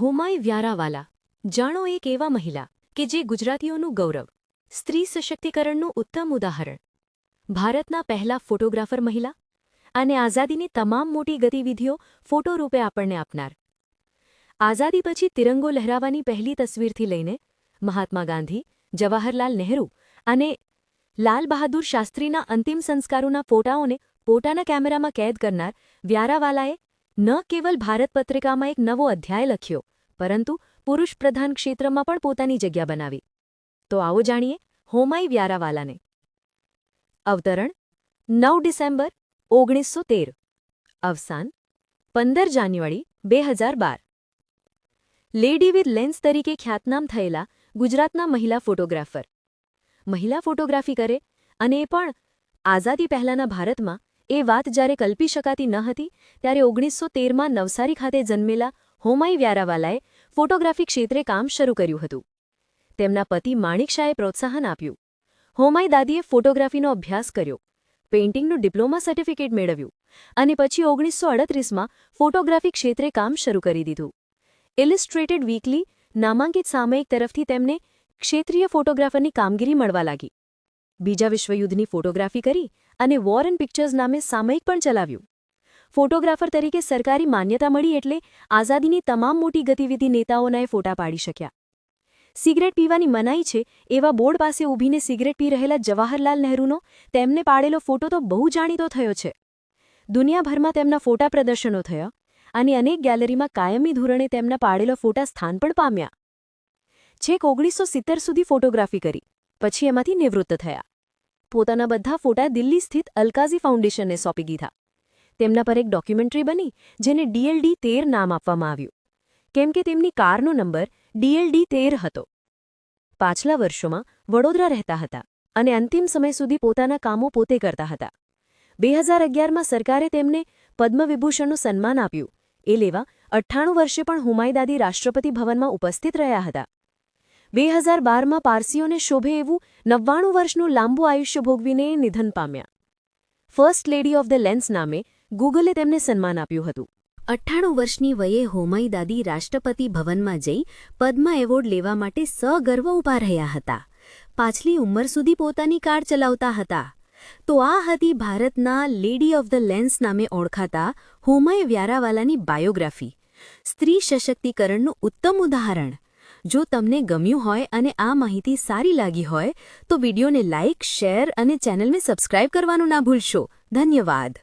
હોમાઈ વ્યારાવાલા. જાણો એક એવા મહિલા કે જે ગુજરાતીઓનું ગૌરવ, સ્ત્રી સશક્તિકરણનું ઉત્તમ ઉદાહરણ. ભારતના પહેલા ફોટોગ્રાફર મહિલા અને આઝાદીની તમામ મોટી ગતિવિધિઓ ફોટો રૂપે આપણને આપનાર. આઝાદી પછી તિરંગો લહેરાવાની પહેલી તસવીરથી લઈને મહાત્મા ગાંધી, જવાહરલાલ નહેરુ અને લાલ બહાદુર શાસ્ત્રીના અંતિમ સંસ્કારોના ફોટાઓને પોતાના કેમેરામાં કેદ કરનાર વ્યારાવાલાએ ન કેવલ ભારત પત્રિકામાં એક નવો અધ્યાય લખ્યો, પરંતુ પુરુષ પ્રધાન ક્ષેત્રમાં પણ પોતાની જગ્યા બનાવી. તો આવો જાણીએ હોમાઈ વ્યારાવાલાને. અવતરણ, નવ ડિસેમ્બર, ઓગણીસો તેર. અવસાન, પંદર જાન્યુઆરી, બે હજાર બાર. લેડી વિથ લેન્સ તરીકે ખ્યાતનામ થયેલા ગુજરાતના મહિલા ફોટોગ્રાફર. મહિલા ફોટોગ્રાફી કરે અને એ પણ આઝાદી પહેલાંના ભારતમાં એ વાત જ્યારે કલ્પી શકાતી ન હતી, ત્યારે ઓગણીસો તેરમાં નવસારી ખાતે જન્મેલા હોમાઈ વ્યારાવાલાએ ફોટોગ્રાફી ક્ષેત્રે કામ શરૂ કર્યું હતું. તેમના પતિ માણિકશાએ પ્રોત્સાહન આપ્યું. હોમાઈ દાદીએ ફોટોગ્રાફીનો અભ્યાસ કર્યો, પેઇન્ટિંગનું ડિપ્લોમા સર્ટિફિકેટ મેળવ્યું અને પછી ઓગણીસો અડત્રીસમાં ફોટોગ્રાફી ક્ષેત્રે કામ શરૂ કરી દીધું. ઇલિસ્ટ્રેટેડ વીકલી નામાંકિત સામયિક તરફથી તેમને ક્ષેત્રીય ફોટોગ્રાફરની કામગીરી મળવા લાગી. બીજા વિશ્વયુદ્ધની ફોટોગ્રાફી કરી અને વોર એન્ડ પિક્ચર્સ નામે સામયિક પણ ચલાવ્યું. ફોટોગ્રાફર તરીકે સરકારી માન્યતા મળી એટલે આઝાદીની તમામ મોટી ગતિવિધિ નેતાઓના એ ફોટા પાડી શક્યા. સિગરેટ પીવાની મનાઈ છે એવા બોર્ડ પાસે ઊભીને સિગરેટ પી રહેલા જવાહરલાલ નહેરુનો તેમને પાડેલો ફોટો તો બહુ જાણીતો થયો છે. દુનિયાભરમાં તેમના ફોટા પ્રદર્શનો થયા અને અનેક ગેલેરીમાં કાયમી ધોરણે તેમના પાડેલો ફોટા સ્થાન પણ પામ્યા. છેક ઓગણીસો સિત્તેર સુધી ફોટોગ્રાફી કરી. પછી એમાંથી નિવૃત્ત થયા. પોતાના બધા ફોટા દિલ્હી સ્થિત અલકાઝી ફાઉન્ડેશનને સોંપી દીધા. તેમના પર એક ડોક્યુમેન્ટરી બની, જેને ડીએલડી તેર નામ આપવામાં આવ્યું. કેમ કે તેમની કારનો નંબર ડીએલડી તેર હતો. પાછલા વર્ષોમાં વડોદરા રહેતા હતા અને અંતિમ સમય સુધી પોતાના કામો પોતે કરતા હતા. બે હજાર અગિયારમાં સરકારે તેમને પદ્મવિભૂષણનું સન્માન આપ્યું. એ લેવા અઠ્ઠાણું વર્ષે પણ હુમાયદાદી રાષ્ટ્રપતિ ભવનમાં ઉપસ્થિત રહ્યા હતા. બે હજાર બારમાં પારસીઓને શોભે એવું નવ્વાણું વર્ષનું લાંબુ આયુષ્ય ભોગવીને નિધન પામ્યા. First lady of the lens નામે ગૂગલે તેમને સન્માન આપ્યું હતું. અઠ્ઠાણું વર્ષની વયે હોમાઈ દાદી રાષ્ટ્રપતિ ભવનમાં જઈ પદ્મ એવોર્ડ લેવા માટે સગર્વ ઊભા રહ્યા હતા. પાછલી ઉંમર સુધી પોતાની કાર ચલાવતા હતા. તો આ હતી ભારતના લેડી ઓફ ધ લેન્સ નામે ઓળખાતા હોમાઈ વ્યારાવાલાની બાયોગ્રાફી. સ્ત્રી સશક્તિકરણનું ઉત્તમ ઉદાહરણ. જો તમને ગમ્યું હોય અને આ માહિતી સારી લાગી હોય, તો વિડીયોને લાઇક શેર અને ચેનલને સબસ્ક્રાઇબ કરવાનું ના ભૂલશો. ધન્યવાદ.